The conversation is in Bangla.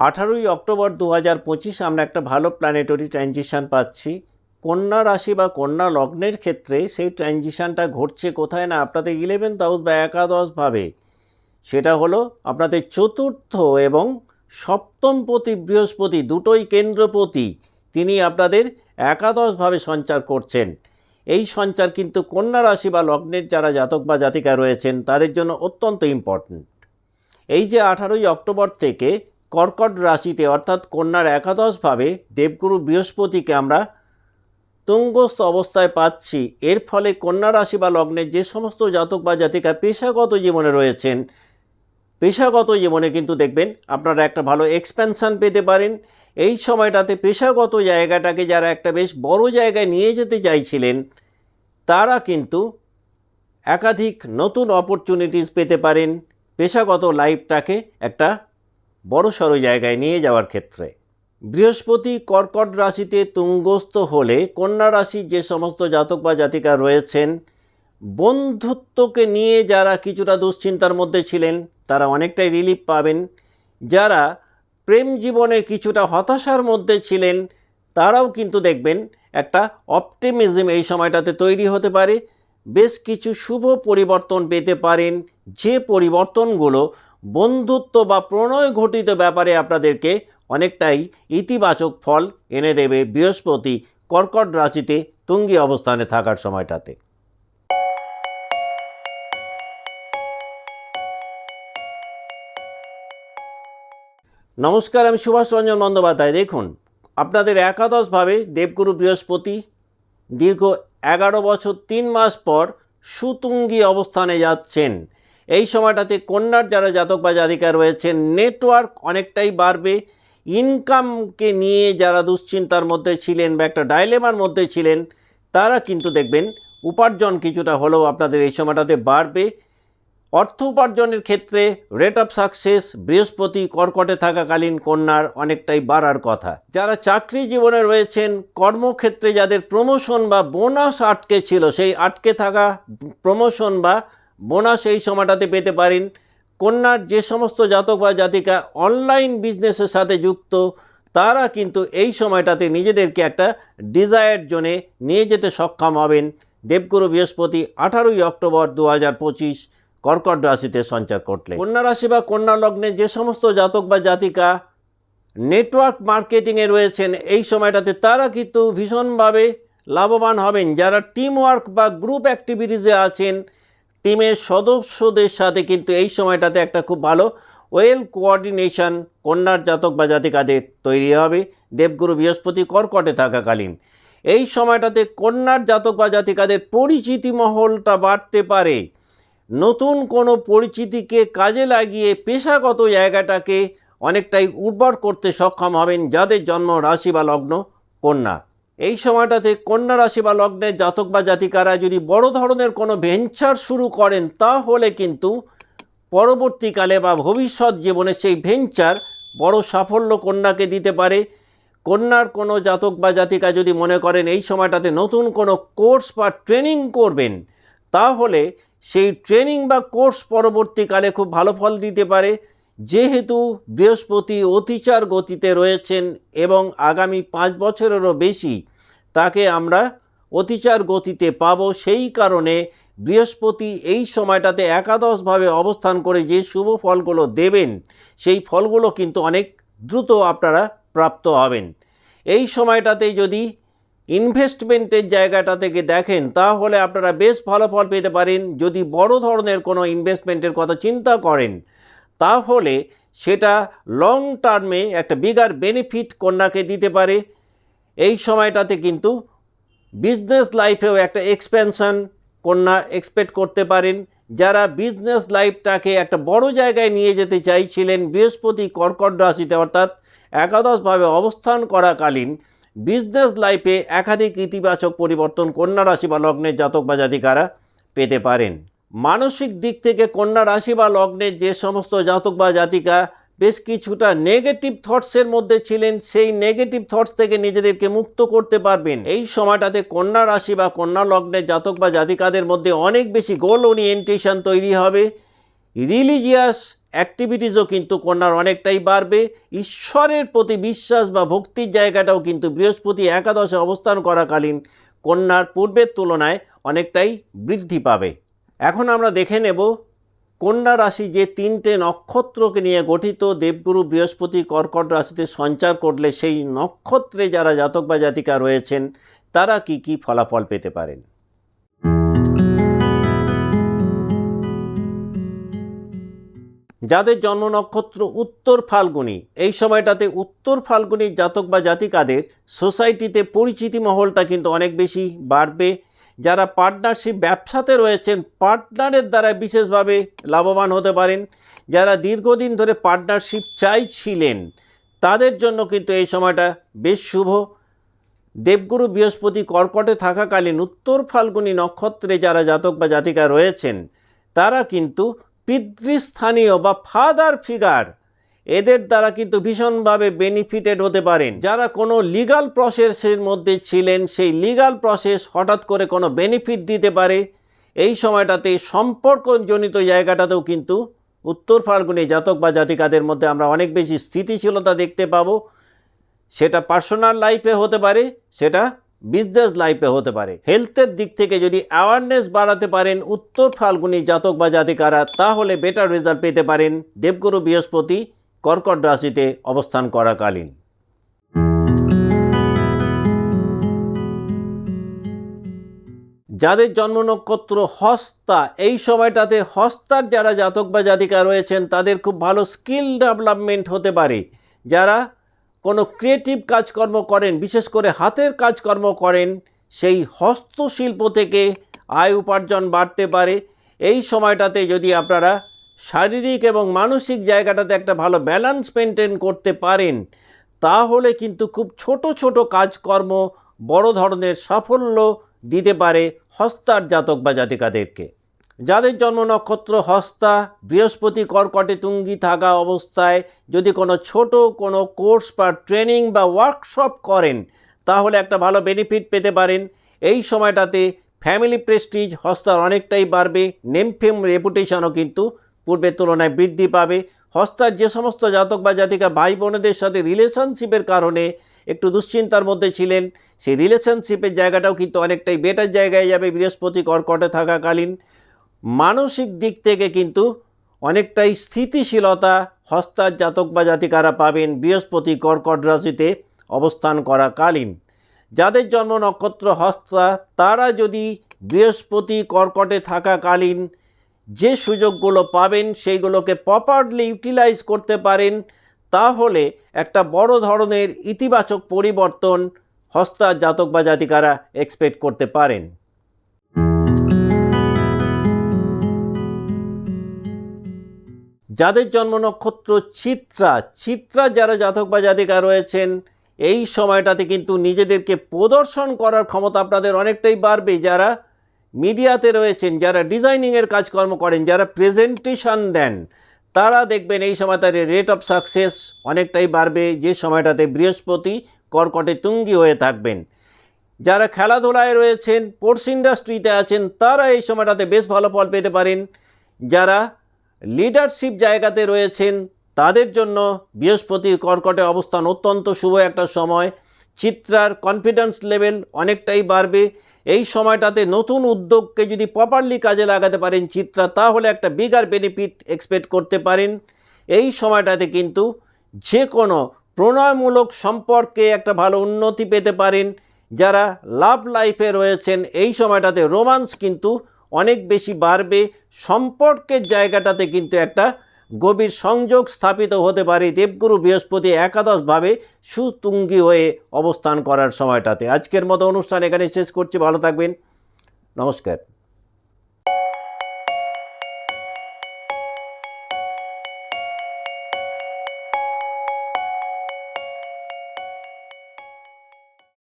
আঠারোই অক্টোবর দু হাজার পঁচিশ আমরা একটা ভালো প্ল্যানেটরি ট্রানজিশান পাচ্ছি। কন্যা রাশি বা কন্যা লগ্নের ক্ষেত্রে সেই ট্রানজিশানটা ঘটছে কোথায় না আপনাদের ইলেভেন্থ হাউস বা একাদশভাবে সেটা হলো আপনাদের চতুর্থ এবং সপ্তমপতি বৃহস্পতি দুটোই কেন্দ্রপতি, তিনি আপনাদের একাদশভাবে সঞ্চার করছেন। এই সঞ্চার কিন্তু কন্যা রাশি বা লগ্নের যারা জাতক বা জাতিকা রয়েছেন, তাদের জন্য অত্যন্ত ইম্পর্ট্যান্ট এই যে আঠারোই অক্টোবর থেকে কর্কট রাশিতে অর্থাৎ কন্যার একাদশভাবে দেবগুরু বৃহস্পতিকে আমরা তুঙ্গস্থ অবস্থায় পাচ্ছি। এর ফলে কন্যা রাশি বা লগ্নের যে সমস্ত জাতক বা জাতিকা পেশাগত জীবনে রয়েছেন, পেশাগত জীবনে কিন্তু দেখবেন আপনারা একটা ভালো এক্সপ্যানশন পেতে পারেন। এই সময়টাতে পেশাগত জায়গাটাকে যারা একটা বেশ বড় জায়গায় নিয়ে যেতে চাইছিলেন, তারা কিন্তু একাধিক নতুন অপরচুনিটিস পেতে পারেন। পেশাগত লাইফটাকে একটা বড়সড় জায়গায় নিয়ে যাওয়ার ক্ষেত্রে। বৃহস্পতি কর্কট রাশিতে তুঙ্গস্থ হলে কন্যা রাশির যে সমস্ত জাতক বা জাতিকা রয়েছেন, বন্ধুত্বকে নিয়ে যারা কিছুটা দুশ্চিন্তার মধ্যে ছিলেন, তারা অনেকটাই রিলিফ পাবেন। যারা প্রেম জীবনে কিছুটা হতাশার মধ্যে ছিলেন, তারাও কিন্তু দেখবেন একটা অপটিমিজম এই সময়টাতে তৈরি হতে পারে। বেশ কিছু শুভ পরিবর্তন পেতে পারেন। যে পরিবর্তনগুলো বন্ধুত্ব বা প্রণয় ঘটিত ব্যাপারে আপনাদেরকে অনেকটাই ইতিবাচক ফল এনে দেবে বৃহস্পতি কর্কট রাশিতে তুঙ্গি অবস্থানে থাকার সময়টাতে। নমস্কার, আমি সুভাষ রঞ্জন বন্দ্যোপাধ্যায়। দেখুন, আপনাদের একাদশভাবে দেবগুরু বৃহস্পতি দীর্ঘ এগারো বছর তিন মাস পর সুতুঙ্গি অবস্থানে যাচ্ছেন। এই সময়টাতে কন্যার যারা জাতক বা জাতিকা রয়েছেন নেটওয়ার্ক অনেকটাই বাড়বে। ইনকামকে নিয়ে যারা দুশ্চিন্তার মধ্যে ছিলেন বা একটা ডাইলেমার মধ্যে ছিলেন, তারা কিন্তু দেখবেন উপার্জন কিছুটা হলেও আপনাদের এই সময়টাতে বাড়বে। অর্থ উপার্জনের ক্ষেত্রে রেট অফ সাকসেস বৃহস্পতি কর্কটে থাকাকালীন কন্যার অনেকটাই বাড়ার কথা। যারা চাকরি জীবনে রয়েছেন, কর্মক্ষেত্রে যাদের প্রমোশন বা বোনাস আটকে ছিল, সেই আটকে থাকা প্রমোশন বা বোনাস এই সময়টাতে পেতে পারেন। কন্যার যে সমস্ত জাতক বা জাতিকা অনলাইন বিজনেসের সাথে যুক্ত, তারা কিন্তু এই সময়টাতে নিজেদেরকে একটা ডিজায়ার জোনে নিয়ে যেতে সক্ষম হবেন। দেবগুরু বৃহস্পতি আঠারোই অক্টোবর দু হাজার পঁচিশ, কর্কট রাশিতে সঞ্চার করলে কন্যা রাশি বা কন্যা লগ্নে যে সমস্ত জাতক বা জাতিকা নেটওয়ার্ক মার্কেটিংয়ে রয়েছেন, এই সময়টাতে তারা কিন্তু ভীষণভাবে লাভবান হবেন। যারা টিম ওয়ার্ক বা গ্রুপ অ্যাক্টিভিটিসে আছেন টিমের সদস্যদের সাথে কিন্তু এই সময়টাতে একটা খুব ভালো ওয়েল কোঅর্ডিনেশন কন্যার জাতক বা জাতিকাদের তৈরি হবে। দেবগুরু বৃহস্পতি কর্কটে থাকাকালীন। এই সময়টাতে কন্যার জাতক বা জাতিকাদের পরিচিতি মহলটা বাড়তে পারে। নতুন কোনো পরিচিতিকে কাজে লাগিয়ে পেশাগত জায়গাটাকে অনেকটাই উর্বর করতে সক্ষম হবেন যাদের জন্ম রাশি বা লগ্ন কন্যা। এই সময়টাতে কন্যা রাশি বা লগ্নের জাতক বা জাতিকারা যদি বড় ধরনের কোনো ভেঞ্চার শুরু করেন, তাহলে কিন্তু পরবর্তীকালে বা ভবিষ্যৎ জীবনে সেই ভেঞ্চার বড় সাফল্য কন্যাকে দিতে পারে। কন্যার কোনো জাতক বা জাতিকা যদি মনে করেন এই সময়টাতে নতুন কোনো কোর্স বা ট্রেনিং করবেন, তাহলে সেই ট্রেনিং বা কোর্স পরবর্তীকালে খুব ভালো ফল দিতে পারে। যেহেতু বৃহস্পতি অতিচার গতিতে রয়েছেন এবং আগামী পাঁচ বছরেরও বেশি তাকে আমরা অতিচার গতিতে পাব, সেই কারণে বৃহস্পতি এই সময়টাতে একাদশভাবে অবস্থান করে যে শুভ ফলগুলো দেবেন, সেই ফলগুলো কিন্তু অনেক দ্রুত আপনারা প্রাপ্ত হবেন। এই সময়টাতে যদি ইনভেস্টমেন্টের জায়গাটা থেকে দেখেন, তাহলে আপনারা বেশ ভালো ফল পেতে পারেন। যদি বড় ধরনের কোনো ইনভেস্টমেন্টের কথা চিন্তা করেন তাহলে সেটা লং টার্মে একটা বিগার বেনিফিট কন্যাকে দিতে পারে। এই সময়টাতে কিন্তু বিজনেস লাইফেও একটা এক্সপেনশন কন্যা এক্সপেক্ট করতে পারেন। যারা বিজনেস লাইফটাকে একটা বড় জায়গায় নিয়ে যেতে চাইছিলেন, বৃহস্পতি, কর্কট রাশিতে অর্থাৎ একাদশভাবে অবস্থান করাকালীন বিজনেস লাইফে একাধিক ইতিবাচক পরিবর্তন কন্যা রাশি বা লগ্নের জাতক বা জাতিকারা পেতে পারেন। মানসিক দিক থেকে কন্যা রাশি বা লগ্নের যে সমস্ত জাতক বা জাতিকা বেশ কিছুটা নেগেটিভ থটসের মধ্যে ছিলেন, সেই নেগেটিভ থটস থেকে নিজেদেরকে মুক্ত করতে পারবেন। এই সময়টাতে কন্যা রাশি বা কন্যা লগ্নের জাতক বা জাতিকাদের মধ্যে অনেক বেশি গোল ওরিয়েন্টেশন তৈরি হবে। রিলিজিয়াস অ্যাক্টিভিটিসও কিন্তু কন্যার অনেকটাই বাড়বে। ঈশ্বরের প্রতি বিশ্বাস বা ভক্তির জায়গাটাও কিন্তু বৃহস্পতি একাদশে অবস্থান করাকালীন কন্যার পূর্বের তুলনায় অনেকটাই বৃদ্ধি পাবে। এখন আমরা দেখে নেব কন্যা রাশি যে তিনটে নক্ষত্রকে নিয়ে গঠিত, দেবগুরু বৃহস্পতি কর্কট রাশিতে সঞ্চার করলে সেই নক্ষত্রে যারা জাতক বা জাতিকা রয়েছেন, তারা কি কি ফলাফল পেতে পারেন? যাদের জন্ম নক্ষত্র উত্তর ফাল্গুনি, এই সময়টাতে উত্তর ফাল্গুনির জাতক বা জাতিকাদের সোসাইটিতে পরিচিতি মহলটা কিন্তু অনেক বেশি বাড়বে। যারা পার্টনারশিপ ব্যবসাতে রয়েছেন পার্টনারের দ্বারা বিশেষভাবে লাভবান হতে পারেন। যারা দীর্ঘদিন ধরে পার্টনারশিপ চাইছিলেন, তাদের জন্য কিন্তু এই সময়টা বেশ শুভ। দেবগুরু বৃহস্পতি কর্কটে থাকাকালীন উত্তর ফাল্গুনী নক্ষত্রে যারা জাতক বা জাতিকা রয়েছেন, তারা কিন্তু পিতৃস্থানীয় বা ফাদার ফিগার এদের দ্বারা কিন্তু ভীষণভাবে বেনিফিটেড হতে পারেন। যারা কোনো লিগাল প্রসেসের মধ্যে ছিলেন, সেই লিগাল প্রসেস হঠাৎ করে কোনো বেনিফিট দিতে পারে, এই সময়টাতে সম্পর্কজনিত জায়গাটাতেও কিন্তু উত্তর ফাল্গুনি জাতক বা জাতিকাদের মধ্যে আমরা অনেক বেশি স্থিতিশীলতা দেখতে পাবো। সেটা পার্সোনাল লাইফে হতে পারে, সেটা বিজনেস লাইফে হতে পারে। হেলথের দিক থেকে যদি অ্যাওয়ারনেস বাড়াতে পারেন উত্তর ফাল্গুনি জাতক বা জাতিকারা, তাহলে বেটার রেজাল্ট পেতে পারেন দেবগুরু বৃহস্পতি কর্কট রাশিতে অবস্থান করাকালীন। যাদের জন্ম নক্ষত্র হস্তা, এই সময়টাতে হস্তার যারা জাতক বা জাতিকা রয়েছেন, তাদের খুব ভালো স্কিল ডেভেলপমেন্ট হতে পারে। যারা কোনো ক্রিয়েটিভ কাজকর্ম করেন, বিশেষ করে হাতের কাজকর্ম করেন, সেই হস্তশিল্প থেকে আয় উপার্জন বাড়তে পারে। এই সময়টাতে যদি আপনারা শারীরিক এবং মানসিক জায়গাটাতে একটা ভালো ব্যালেন্স মেনটেন করতে পারেন, তাহলে কিন্তু খুব ছোট ছোট কাজকর্ম বড় ধরনের সাফল্য দিতে পারে হস্তার জাতক বা জাতিকাদেরকে। যাদের জন্ম নক্ষত্র হস্তা, বৃহস্পতি কর্কটে তুঙ্গি থাকা অবস্থায় যদি কোনো ছোট কোনো কোর্স বা ট্রেনিং বা ওয়ার্কশপ করেন, তাহলে একটা ভালো বেনিফিট পেতে পারেন। এই সময়টাতে ফ্যামিলি প্রেস্টিজ হস্তার অনেকটাই বাড়বে নেমফেম রেপুটেশনও কিন্তু পূর্বের তুলনায় বৃদ্ধি পাবে। হস্তার যে সমস্ত জাতক বা জাতিকা ভাই বোনেদের সাথে রিলেশনশিপের কারণে একটু দুশ্চিন্তার মধ্যে ছিলেন, সেই রিলেশনশিপের জায়গাটাও কিন্তু অনেকটাই বেটার জায়গায় যাবে বৃহস্পতি কর্কটে থাকাকালীন। মানসিক দিক থেকে কিন্তু অনেকটাই স্থিতিশীলতা হস্তার জাতক বা জাতিকারা পাবেন বৃহস্পতি কর্কট রাশিতে অবস্থান করাকালীন। যাদের জন্ম নক্ষত্র হস্তা, তারা যদি বৃহস্পতি কর্কটে থাকাকালীন যে সুযোগগুলো পাবেন সেইগুলোকে প্রপারলি ইউটিলাইজ করতে পারেন, তাহলে একটা বড় ধরনের ইতিবাচক পরিবর্তন হস্তা জাতক বা জাতিকারা এক্সপেক্ট করতে পারেন। যাদের জন্ম নক্ষত্র চিত্রা চিত্রা যারা জাতক বা জাতিকা রয়েছেন, এই সময়টাতে কিন্তু নিজেদেরকে প্রদর্শন করার ক্ষমতা আপনাদের অনেকটাই বাড়বে। যারা মিডিয়াতে রয়েছেন, যারা ডিজাইনিংয়ের কাজকর্ম করেন, যারা প্রেজেন্টেশন দেন, তারা দেখবেন এই সময় তাদের রেট অফ সাকসেস অনেকটাই বাড়বে, যে সময়টাতে বৃহস্পতি কর্কটে তুঙ্গি হয়ে থাকবেন। যারা খেলাধুলায় রয়েছেন স্পোর্টস ইন্ডাস্ট্রিতে আছেন, তারা এই সময়টাতে বেশ ভালো ফল পেতে পারেন। যারা লিডারশিপ জায়গাতে রয়েছেন, তাদের জন্য বৃহস্পতি কর্কটে অবস্থান অত্যন্ত শুভ একটা সময়। চিত্রার কনফিডেন্স লেভেল অনেকটাই বাড়বে। এই সময়টাতে নতুন উদ্যোগকে যদি প্রপারলি কাজে লাগাতে পারেন চিত্রা, তাহলে একটা বিগার বেনিফিট এক্সপেক্ট করতে পারেন। এই সময়টাতে কিন্তু যে কোনো প্রণয়মূলক সম্পর্কে একটা ভালো উন্নতি পেতে পারেন। যারা লাভ লাইফে রয়েছেন, এই সময়টাতে রোমান্স কিন্তু অনেক বেশি বাড়বে। সম্পর্কের জায়গাটাতে কিন্তু একটা গভীর সংযোগ স্থাপিত হতে পারে। দেবগুরু বৃহস্পতি একাদশভাবে সুতুঙ্গী হয়ে অবস্থান করার সময়টাতে। আজকের মতো অনুষ্ঠান এখানে শেষ করছি। ভালো থাকবেন। নমস্কার।